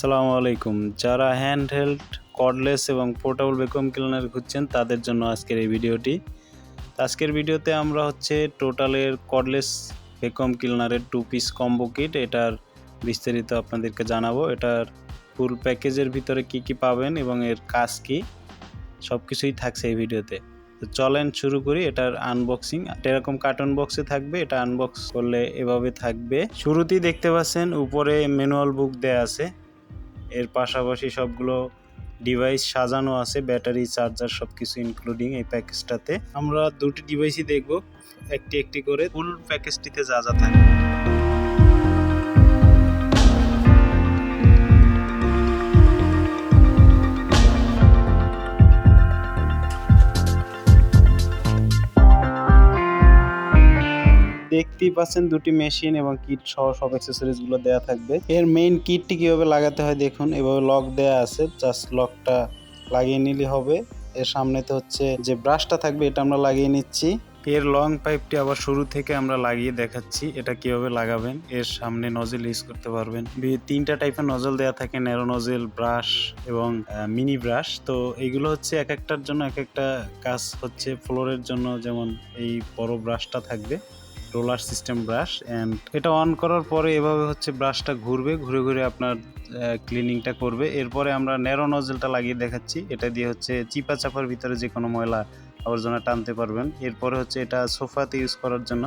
সালামু আলাইকুম। যারা হ্যান্ড হেল্ড কর্ডলেস এবং পোর্টেবল ভ্যাকুয়াম ক্লিনার খুঁজছেন, তাদের জন্য আজকের এই ভিডিওটি। আজকের ভিডিওতে আমরা হচ্ছে টোটালের কর্ডলেস ভ্যাকুয়াম ক্লিনারের টু পিস কম্বো কিট এটার বিস্তারিত আপনাদেরকে জানাব। এটার ফুল প্যাকেজের ভিতরে কি কি পাবেন এবং এর কাজ কি সব কিছুই থাকছে এই ভিডিওতে। তো চলেন শুরু করি, এটার আনবক্সিং এরকম কার্টন বক্সে থাকবে, এটা আনবক্স করলে এভাবে থাকবে। শুরুতেই দেখতে পাচ্ছেন, উপরে ম্যানুয়াল বুক দেয়া আছে। এর পাশাপাশি সবগুলো ডিভাইস সাজানো আছে ব্যাটারি চার্জার সব কিছু ইনক্লুডিং এই প্যাকেজটাতে আমরা দুটি ডিভাইসই দেখব, একটি একটি করে। ফুল প্যাকেজটিতে যা যা থাকে। দেখতেই পাচ্ছেন দুটি মেশিন এবং কিট সহ সব অ্যাক্সেসরিজগুলো দেওয়া থাকবে। এর মেইন কিটটি কীভাবে লাগাতে হয় দেখুন, এভাবে লক দেয়া আছে জাস্ট লকটা লাগিয়ে নিলে হবে। এর সামনেতে হচ্ছে যে ব্রাশটা থাকবে, এটা আমরা লাগিয়ে নিচ্ছি। এর লং পাইপটি আবার শুরু থেকে আমরা লাগিয়ে দেখাচ্ছি, এটা কীভাবে লাগাবেন। এর সামনে নজেল ইউজ করতে পারবেন। তিনটা টাইপের নজল দেওয়া থাকে ন্যারো নজেল ব্রাশ এবং মিনি ব্রাশ তো এইগুলো হচ্ছে এক একটার জন্য এক একটা কাজ হচ্ছে ফ্লোরের জন্য, যেমন এই বড় ব্রাশটা থাকবে। রোলার সিস্টেম ব্রাশ অ্যান্ড এটা অন করার পরে এভাবে হচ্ছে ব্রাশটা ঘুরবে, ঘুরে ঘুরে আপনার ক্লিনিংটা করবে। এরপরে আমরা ন্যারো নজেলটা লাগিয়ে দেখাচ্ছি। এটা দিয়ে হচ্ছে চিপা চাপার ভিতরে যে কোনো ময়লা আবর্জনা টানতে পারবেন। এরপরে হচ্ছে এটা সোফাতে ইউজ করার জন্য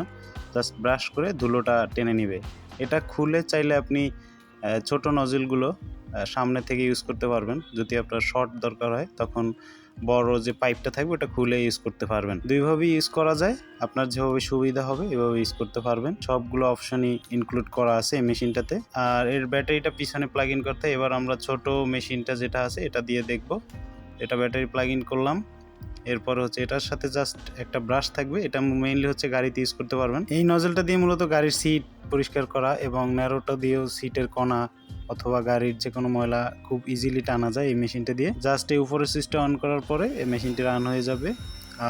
জাস্ট ব্রাশ করে ধুলোটা টেনে নিবে। এটা খুলে চাইলে আপনি ছোট নজেলগুলো সামনে থেকে ইউজ করতে পারবেন। যদি আপনার শর্ট দরকার হয়, তখন বড় যে পাইপটা থাকবে, ওটা খুলে ইউজ করতে পারবেন। দুইভাবেই ইউজ করা যায়। আপনার যেভাবে সুবিধা হবে, এভাবে ইউজ করতে পারবেন। সবগুলো অপশনই ইনক্লুড করা আছে এই মেশিনটাতে আর এর ব্যাটারিটা পিছনে প্লাগ ইন করতে এবার আমরা ছোট মেশিনটা যেটা আছে, এটা দিয়ে দেখব। এটা ব্যাটারি প্লাগ ইন করলাম। এরপর হচ্ছে এটার সাথে জাস্ট একটা ব্রাশ থাকবে। এটা মেইনলি হচ্ছে গাড়িতে ইউজ করতে পারবেন। এই নজলটা দিয়ে মূলত গাড়ির সিট পরিষ্কার করা এবং ন্যারোটা দিয়েও সিটের কণা অথবা গাড়ির যে কোনো ময়লা খুব ইজিলি টানা যায় এই মেশিনটা দিয়ে। জাস্ট এই উপরের সুইচটা অন করার পরে এই মেশিনটি রান হয়ে যাবে।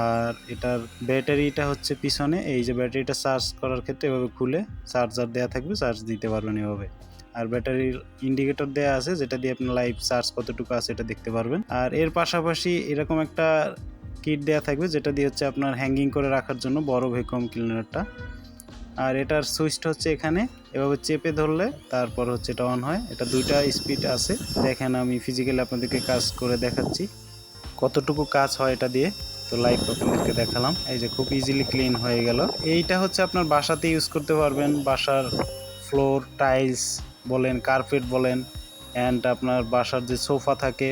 আর এটার ব্যাটারিটা হচ্ছে পিছনে। এই যে ব্যাটারিটা চার্জ করার ক্ষেত্রে এভাবে খুলে চার্জার দেওয়া থাকবে চার্জ দিতে পারবেন এভাবে। আর ব্যাটারির ইন্ডিকেটর দেওয়া আছে, যেটা দিয়ে আপনার লাইভ চার্জ কতটুকু আছে এটা দেখতে পারবেন। আর এর পাশাপাশি এরকম একটা কিট দেওয়া থাকবে, যেটা দিয়ে হচ্ছে আপনার হ্যাঙ্গিং করে রাখার জন্য বড় ভ্যাকুয়াম ক্লিনারটা আর এটার সুইচটা হচ্ছে এখানে। এভাবে চেপে ধরলে তারপর হচ্ছে এটা অন হয়। এটা দুইটা স্পিড আছে। দেখেন আমি ফিজিক্যালি আপনাদেরকে কাজ করে দেখাচ্ছি। কতটুকু কাজ হয় এটা দিয়ে? তো লাইভ আপনাদেরকে দেখালাম। এই যে খুব ইজিলি ক্লিন হয়ে গেল। এইটা হচ্ছে আপনার বাসাতে ইউজ করতে পারবেন। বাসার ফ্লোর টাইলস বলেন কার্পেট বলেন অ্যান্ড আপনার বাসার যে সোফা থাকে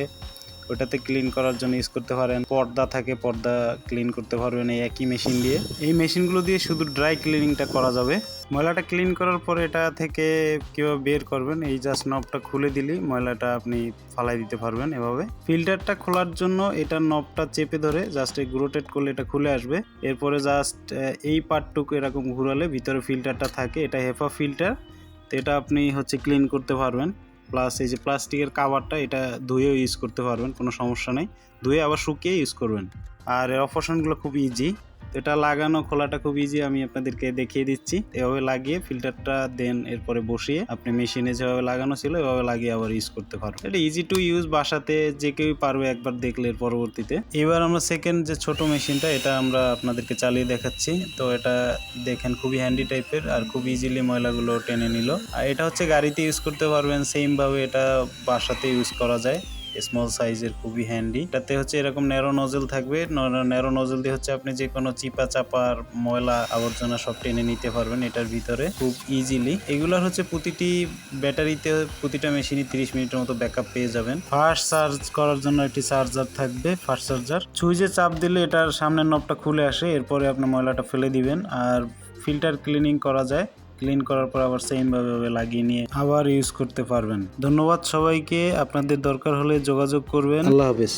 ওটাতে ক্লিন করার জন্য ইউজ করতে পারেন। পর্দা থাকে, পর্দা ক্লিন করতে পারবেন এই একই মেশিন দিয়ে। এই মেশিনগুলো দিয়ে শুধু ড্রাই ক্লিনিংটা করা যাবে। ময়লাটা ক্লিন করার পরে এটা থেকে কীভাবে বের করবেন, এই জাস্ট নবটা খুলে দিলেই ময়লাটা আপনি ফালাই দিতে পারবেন এভাবে। ফিল্টারটা খোলার জন্য এটার নবটা চেপে ধরে জাস্ট এই রোটেট করলে এটা খুলে আসবে। এরপরে জাস্ট এই পার্টটুকু এরকম ঘুরালে ভিতরে ফিল্টারটা থাকে, এটা হেফা ফিল্টার তো এটা আপনি হচ্ছে ক্লিন করতে পারবেন। প্লাস এই যে প্লাস্টিকের কাভারটা এটা ধুয়েও ইউজ করতে পারবেন, কোনো সমস্যা নেই। ধুয়ে আবার শুকিয়ে ইউজ করবেন। আর এর অপারেশনগুলো খুব ইজি এটা লাগানো, খোলাটা খুব ইজি আমি আপনাদেরকে দেখিয়ে দিচ্ছি। এভাবে লাগিয়ে ফিল্টারটা দেন এরপরে বসিয়ে আপনি মেশিনে যেভাবে লাগানো ছিল, এভাবে লাগিয়ে আবার ইউজ করতে পারবেন। এটা ইজি টু ইউজ বাসাতে যে কেউই পারবে একবার দেখলে পরবর্তীতে। এবার আমরা সেকেন্ড যে ছোট মেশিনটা এটা আমরা আপনাদেরকে চালিয়ে দেখাচ্ছি। তো এটা দেখেন খুবই হ্যান্ডি টাইপের আর খুব ইজিলি ময়লাগুলো টেনে নিল। আর এটা হচ্ছে গাড়িতে ইউজ করতে পারবেন সেম ভাবে এটা বাসাতে ইউজ করা যায়। স্মল সাইজের খুবই হ্যান্ডি এটাতে হচ্ছে এরকম ন্যারো নজল থাকবে। ন্যারো নজল দিয়ে হচ্ছে আপনি যে কোনো চিপা চাপার ময়লা আবর্জনা সব টেনে নিতে পারবেন এটার ভিতরে খুব ইজিলি এগুলোর হচ্ছে প্রতিটি ব্যাটারিতে প্রতিটা মেশিনই তিরিশ মিনিটের মতো ব্যাকআপ পেয়ে যাবেন। ফাস্ট চার্জ করার জন্য একটি চার্জার থাকবে ফাস্ট চার্জার সুইচে চাপ দিলে এটার সামনের নবটা খুলে আসে, এরপরে আপনি ময়লাটা ফেলে দিবেন। আর ফিল্টার ক্লিনিং করা যায়। ক্লিন করার পর আবার সেম ভাবে লাগিয়ে নিয়ে আবার ইউজ করতে পারবেন। ধন্যবাদ সবাইকে। আপনাদের দরকার হলে যোগাযোগ করবেন। আল্লাহ হাফেজ।